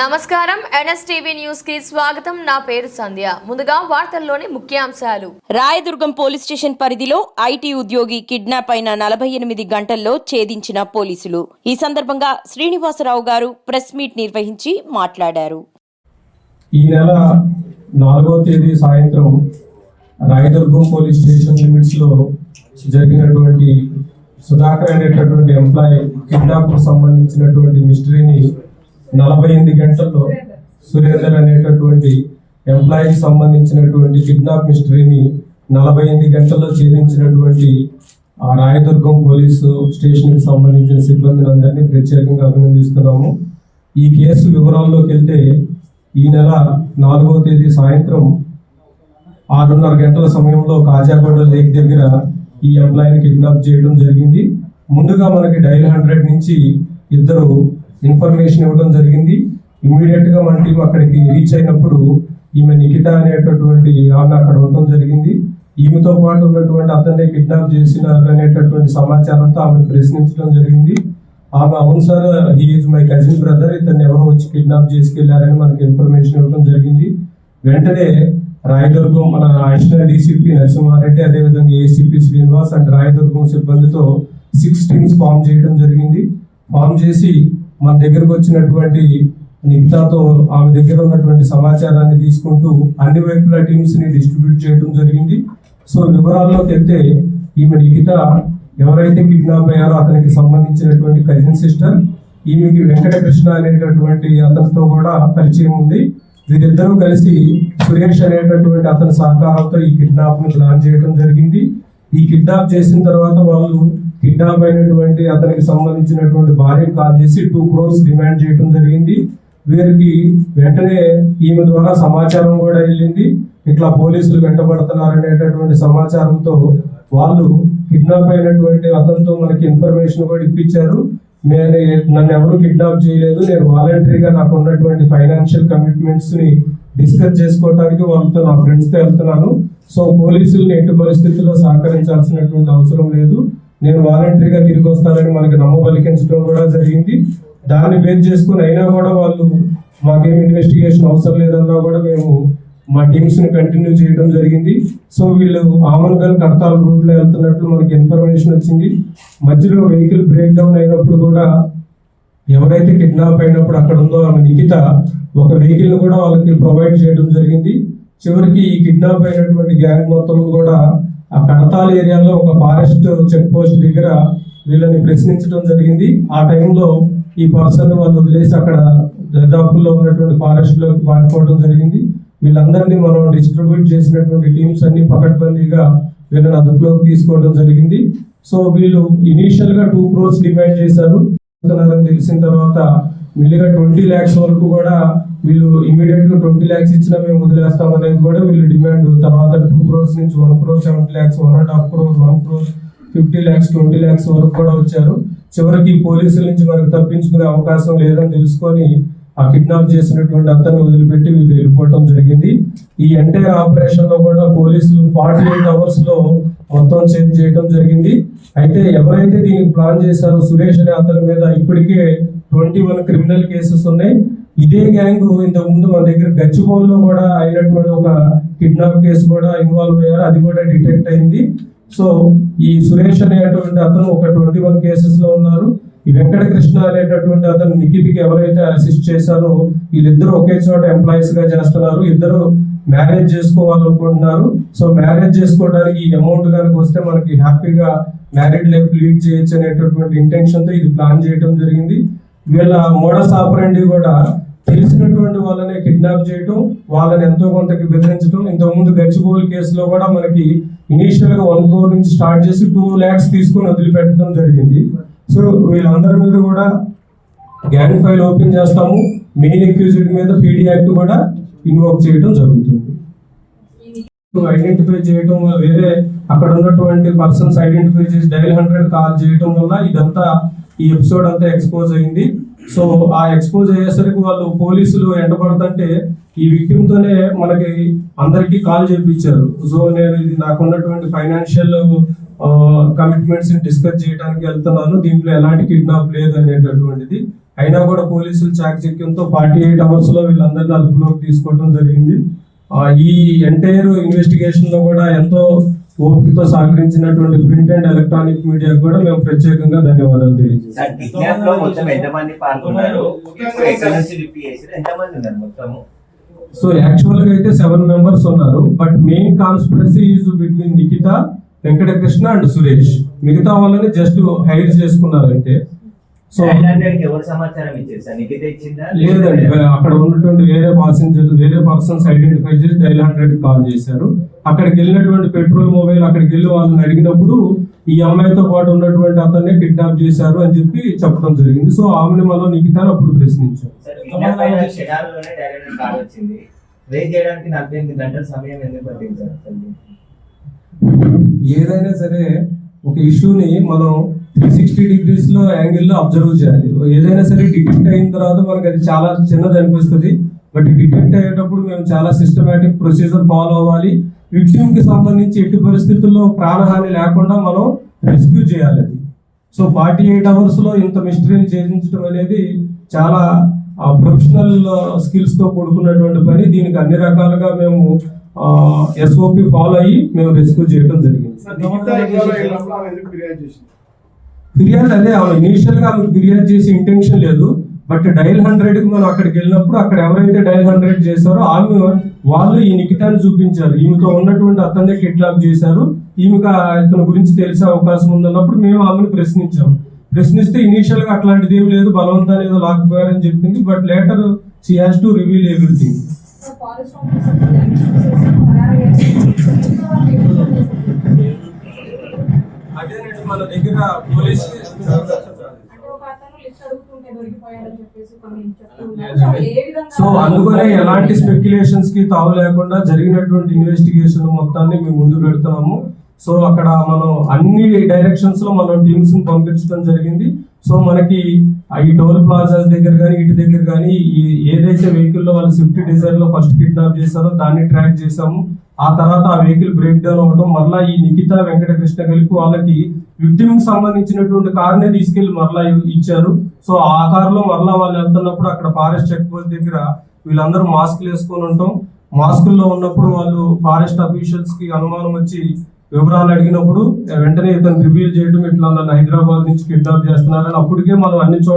నమస్కారం. ఎన్ఎస్టీవీ న్యూస్కి స్వాగతం. నా పేరు సంధ్య. ముందుగా వార్తల్లోని ముఖ్యాంశాలు. రాయదుర్గం పోలీస్ స్టేషన్ పరిధిలో ఐటీ ఉద్యోగి కిడ్నాప్ అయిన నలభై ఎనిమిది గంటల్లో ఛేదించిన పోలీసులు. ఈ సందర్భంగా శ్రీనివాసరావు గారు ప్రెస్ మీట్ నిర్వహించి మాట్లాడారు. ఈ నెల నాలుగవ తేదీ సాయంత్రం రాయదుర్గం పోలీస్ స్టేషన్ లిమిట్స్లో జరిగినటువంటి సుధాకర్ అనేటటువంటి ఎంప్లాయ్ కిడ్నాప్కు సంబంధించినటువంటి మిస్టరీని నలభై ఎనిమిది గంటల్లో సురేందర్ అనేటటువంటి ఎంప్లాయీకి సంబంధించినటువంటి కిడ్నాప్ మిస్టరీని నలభై ఎనిమిది గంటల్లో ఛేదించినటువంటి ఆ రాయదుర్గం పోలీసు స్టేషన్కి సంబంధించిన సిబ్బందిని అందరినీ ప్రత్యేకంగా అభినందిస్తున్నాము. ఈ కేసు వివరాల్లోకి వెళ్తే ఈ నెల నాలుగవ తేదీ సాయంత్రం ఆరున్నర గంటల సమయంలో కాజాగూడ లేక్ దగ్గర ఈ ఎంప్లాయీని కిడ్నాప్ చేయడం జరిగింది. ముందుగా మనకి డైల్ హండ్రెడ్ నుంచి ఇద్దరు ఇన్ఫర్మేషన్ ఇవ్వడం జరిగింది. ఇమ్మీడియట్గా మన టీం అక్కడికి రీచ్ అయినప్పుడు ఈమె నిఖిత అనేటటువంటి ఆమె అక్కడ ఉండటం జరిగింది. ఈమెతో పాటు ఉన్నటువంటి అతన్ని కిడ్నాప్ చేసినారు అనేటటువంటి సమాచారంతో ఆమెను ప్రశ్నించడం జరిగింది. ఆమె అవును sir he is my cousin brother ఇతన్ని ఎవరో వచ్చి కిడ్నాప్ చేసుకెళ్ళారని మనకి ఇన్ఫర్మేషన్ ఇవ్వడం జరిగింది. వెంటనే రాయదుర్గం మన అడిషనల్ డీసీపీ నరసింహారెడ్డి అదేవిధంగా ఏసీపీ శ్రీనివాస్ అండ్ రాయదుర్గం సిబ్బందితో సిక్స్ టీమ్స్ ఫామ్ చేయడం జరిగింది. ఫామ్ చేసి మన దగ్గరకు వచ్చినటువంటి నిఖితాతో ఆమె దగ్గర ఉన్నటువంటి సమాచారాన్ని తీసుకుంటూ అన్ని వైపుల టీమ్స్ని డిస్ట్రిబ్యూట్ చేయడం జరిగింది. సో వివరాల్లోకి వెళ్తే ఈమె నిఖిత ఎవరైతే కిడ్నాప్ అయ్యారో అతనికి సంబంధించినటువంటి కజిన్ సిస్టర్ ఈమెకి వెంకటకృష్ణ అనేటటువంటి అతనితో కూడా పరిచయం ఉంది. వీరిద్దరూ కలిసి సురేష్ అనేటటువంటి అతని సహకారంతో ఈ కిడ్నాప్ని ప్లాన్ చేయడం జరిగింది. ఈ కిడ్నాప్ చేసిన తర్వాత వాళ్ళు కిడ్నాప్ అయినటువంటి అతనికి సంబంధించినటువంటి భార్య కాల్ చేసి టూ క్రోర్స్ డిమాండ్ చేయడం జరిగింది. వీరికి వెంటనే ఈమె ద్వారా సమాచారం కూడా వెళ్ళింది. ఇట్లా పోలీసులు వెంటబడుతున్నారు అనేటటువంటి సమాచారంతో వాళ్ళు కిడ్నాప్ అయినటువంటి అతనితో మనకి ఇన్ఫర్మేషన్ కూడా ఇప్పించారు. నేను నన్ను ఎవరు కిడ్నాప్ చేయలేదు. నేను వాలంటరీగా నాకు ఉన్నటువంటి ఫైనాన్షియల్ కమిట్మెంట్స్ని డిస్కస్ చేసుకోవడానికి వాళ్ళతో నా ఫ్రెండ్స్తో వెళ్తున్నాను. సో పోలీసుల్ని ఎట్టి పరిస్థితుల్లో సహకరించాల్సినటువంటి అవసరం లేదు. నేను వాలంటరీగా తిరిగి వస్తానని మనకి నమ్మబలికించడం కూడా జరిగింది. దాన్ని బేస్ చేసుకుని అయినా కూడా వాళ్ళు మాకేం ఇన్వెస్టిగేషన్ అవసరం లేదన్నా కూడా మేము మా టీమ్స్ని కంటిన్యూ చేయడం జరిగింది. సో వీళ్ళు ఆమన్గల్ కడతాల్ రూట్లో వెళ్తున్నట్లు మనకి ఇన్ఫర్మేషన్ వచ్చింది. మధ్యలో వెహికల్ బ్రేక్ డౌన్ అయినప్పుడు కూడా ఎవరైతే కిడ్నాప్ అయినప్పుడు అక్కడ ఉందో ఆమె నిఖిత ఒక వెహికల్ కూడా వాళ్ళకి ప్రొవైడ్ చేయడం జరిగింది. చివరికి ఈ కిడ్నాప్ అయినటువంటి గ్యాంగ్ మొత్తం కూడా ఆ కడతాల్ ఏరియాలో ఒక ఫారెస్ట్ చెక్ పోస్ట్ దగ్గర వీళ్ళని ప్రశ్నించడం జరిగింది. ఆ టైంలో ఈ పర్సన్ వాళ్ళు వదిలేసి అక్కడ దరిదాపుల్లో ఉన్నటువంటి ఫారెస్ట్లోకి పారిపోవడం జరిగింది. వీళ్ళందరినీ మనం డిస్ట్రిబ్యూట్ చేసినటువంటి టీమ్స్ అన్ని పకడ్బందీగా వీళ్ళని అదుపులోకి తీసుకోవడం జరిగింది. సో వీళ్ళు ఇనీషియల్గా టూ క్రోర్స్ డిమాండ్ చేశారు. తెలిసిన తర్వాత మెల్లిగా ట్వంటీ ల్యాక్స్ వరకు కూడా వీళ్ళు ఇమీడియట్గా ట్వంటీ ల్యాక్స్ ఇచ్చినా మేము వదిలేస్తాం అనేది కూడా వీళ్ళు డిమాండ్ తర్వాత టూ క్రోర్స్ నుంచి one crore seventy lakhs one and half crore one crore fifty lakhs twenty lakhs వరకు కూడా వచ్చారు. చివరికి పోలీసుల నుంచి మనకు తప్పించుకునే అవకాశం లేదని తెలుసుకొని ఆ కిడ్నాప్ చేసినటువంటి అతన్ని వదిలిపెట్టి వీళ్ళు వెళ్ళిపోవడం జరిగింది. ఈ ఎంటైర్ ఆపరేషన్లో కూడా పోలీసులు ఫార్టీ ఎయిట్ అవర్స్లో మొత్తం చేంజ్ చేయడం జరిగింది. అయితే ఎవరైతే దీనికి ప్లాన్ చేశారో సురేష్ అనే అతని మీద ఇప్పటికే ట్వంటీ వన్ క్రిమినల్ కేసెస్ ఉన్నాయి. ఇదే గ్యాంగ్ ఇంతకు ముందు మన దగ్గర గచ్చిబౌల్లో కూడా అయినటువంటి ఒక కిడ్నాప్ కేసు కూడా ఇన్వాల్వ్ అయ్యారు. అది కూడా డిటెక్ట్ అయింది. సో ఈ సురేష్ అనేటువంటి అతను ఒక ట్వంటీ వన్ కేసెస్లో ఉన్నారు. ఈ వెంకటకృష్ణ అనేటటువంటి అతను నిఖిత్కి ఎవరైతే అసిస్ట్ చేశారో వీళ్ళిద్దరూ ఒకే చోట ఎంప్లాయీస్గా చేస్తున్నారు. ఇద్దరు మ్యారేజ్ చేసుకోవాలనుకుంటున్నారు. సో మ్యారేజ్ చేసుకోవడానికి ఈ అమౌంట్ కనుక వస్తే మనకి హ్యాపీగా మ్యారీడ్ లైఫ్ లీడ్ చేయొచ్చు అనేటటువంటి ఇంటెన్షన్తో ఇది ప్లాన్ చేయడం జరిగింది. వీళ్ళ మోడస్ ఆపరండి కూడా తెలిసినటువంటి వాళ్ళనే కిడ్నాప్ చేయటం వాళ్ళని ఎంతో కొంతకి బెదిరించడం ఇంతకుముందు గచ్చిబౌలి కేసులో కూడా మనకి ఇనీషియల్గా వన్ క్రోర్ నుంచి స్టార్ట్ చేసి టూ ల్యాక్స్ తీసుకొని వదిలిపెట్టడం జరిగింది. సో వీళ్ళందరి మీద కూడా గ్యాంగ్ ఫైల్ ఓపెన్ చేస్తాము. మెయిన్ అక్యూజ్డ్ మీద పీడీ యాక్ట్ కూడా ఇన్వోక్ చేయడం జరుగుతుంది. ఐడెంటిఫై చేయడం వల్ల వేరే అక్కడ ఉన్నటువంటి పర్సన్స్ ఐడెంటిఫై చేసి డైల్ హండ్రెడ్ కాల్ చేయడం వల్ల ఇదంతా ఈ ఎపిసోడ్ అంతా ఎక్స్పోజ్ అయింది. సో ఆ ఎక్స్పోజ్ అయ్యేసరికి వాళ్ళు పోలీసులు ఎండబడుతుంటే ఈ విక్టిమ్ తోనే మనకి అందరికీ కాల్ చేయించారు సో నేను ఇది నాకున్నటువంటి ఫైనాన్షియల్ కమిట్మెంట్స్ని డిస్కస్ చేయడానికి వెళ్తున్నాను. దీంట్లో ఎలాంటి కిడ్నాప్ లేదు అనేటటువంటిది. అయినా కూడా పోలీసులు చాకచక్యంతో ఫార్టీ ఎయిట్ అవర్స్లో వీళ్ళందరినీ అదుపులోకి తీసుకోవడం జరిగింది. ఈ ఎంటైర్ ఇన్వెస్టిగేషన్లో కూడా ఎంతో ఓపికతో సహకరించినటువంటి ప్రింట్ అండ్ ఎలక్ట్రానిక్ మీడియాకు కూడా మేము ప్రత్యేకంగా ధన్యవాదాలు తెలియజేస్తాం సో యాక్చువల్గా అయితే సెవెన్ మెంబర్స్ ఉన్నారు but main conspiracy is between Nikhita Venkatakrishna and Suresh. మిగతా వాళ్ళని జస్ట్ హైర్ చేసుకున్నారు అయితే సో లేదండి అక్కడ ఉన్నటువంటి వేరే పాసెంజర్ వేరే పర్సన్స్ ఐడెంటిఫై చేసి డైల్ హండ్రెడ్ కాల్ చేశారు. అక్కడికి వెళ్ళినటువంటి పెట్రోల్ మొబైల్ అక్కడికి వెళ్ళి వాళ్ళని అడిగినప్పుడు ఈ అమ్మాయితో పాటు ఉన్నటువంటి అతన్ని కిడ్నాప్ చేశారు అని చెప్పి చెప్పడం జరిగింది. సో ఆమెను మనం నిఖితాను అప్పుడు ప్రశ్నించాం? ఏదైనా సరే ఒక ఇష్యూని మనం త్రీ సిక్స్టీ డిగ్రీస్లో యాంగిల్లో అబ్జర్వ్ చేయాలి. ఏదైనా సరే డిటెక్ట్ అయిన తర్వాత మనకి అది చాలా చిన్నది అనిపిస్తుంది. బట్ డిటెక్ట్ అయ్యేటప్పుడు మేము చాలా సిస్టమేటిక్ ప్రొసీజర్ ఫాలో అవ్వాలి. విక్టిమ్కి సంబంధించి ఎట్టి పరిస్థితుల్లో ప్రాణహాని లేకుండా మనం రెస్క్యూ చేయాలి అది. సో ఫార్టీ ఎయిట్ అవర్స్లో ఇంత మిస్టరీని ఛేదించడం అనేది చాలా ప్రొఫెషనల్ స్కిల్స్తో కూడుకున్నటువంటి పని. దీనికి అన్ని రకాలుగా మేము ఎస్ఓపి ఫాలో అయ్యి మేము రెస్క్యూ చేయడం జరిగింది. ఫిర్యాదు అదే ఆమె ఆమె ఫిర్యాదు చేసే ఇంటెన్షన్ లేదు బట్ డైల్ హండ్రెడ్కి మనం అక్కడికి వెళ్ళినప్పుడు అక్కడ ఎవరైతే డైల్ హండ్రెడ్ చేశారో ఆమె వాళ్ళు ఈ నిఖితాన్ని చూపించారు ఈమెతో ఉన్నటువంటి అతన్ని కిడ్నాప్ చేశారు ఈమెకు ఇతని గురించి తెలిసే అవకాశం ఉందన్నప్పుడు మేము ఆమెను ప్రశ్నించాం ప్రశ్నిస్తే ఇనీషియల్గా అట్లాంటిది ఏం లేదు బలవంతాన్ని ఏదో లాక్కుపోయారని చెప్పింది but later she has to reveal everything forest అదేనండి మన దగ్గర పోలీస్ సో అందుకనే ఎలాంటి స్పెక్యులేషన్స్కి తావు లేకుండా జరిగినటువంటి ఇన్వెస్టిగేషన్ మొత్తాన్ని మేము ముందు పెడుతున్నాము. సో అక్కడ మనం అన్ని డైరెక్షన్స్లో మనం టీమ్స్ని పంపించడం జరిగింది. సో మనకి ఈ టోల్ ప్లాజాస్ దగ్గర కానీ ఇటు దగ్గర కానీ ఈ ఏదైతే వెహికల్లో వాళ్ళు స్విఫ్ట్ డిజైర్లో ఫస్ట్ కిడ్నాప్ చేశారో దాన్ని ట్రాక్ చేసాము ఆ తర్వాత ఆ వెహికల్ బ్రేక్ డౌన్ అవ్వడం మరలా ఈ నిఖిత వెంకటకృష్ణ కలిపి వాళ్ళకి విక్టిమ్కి సంబంధించినటువంటి కార్నే తీసుకెళ్ళి మరలా ఇచ్చారు. సో ఆ కార్లో మరలా వాళ్ళు వెళ్తున్నప్పుడు అక్కడ ఫారెస్ట్ చెక్ పోస్ట్ దగ్గర వీళ్ళందరూ మాస్కులు వేసుకొని ఉంటాం. మాస్కుల్లో ఉన్నప్పుడు వాళ్ళు ఫారెస్ట్ అఫీషియల్స్కి అనుమానం వచ్చి వివరాలు అడిగినప్పుడు వెంటనే ఇతను రివీల్ చేయడం ఇట్లా నన్ను హైదరాబాద్ నుంచి కిడ్నాప్ చేస్తున్నారని అప్పటికే మనం అన్ని చోట్ల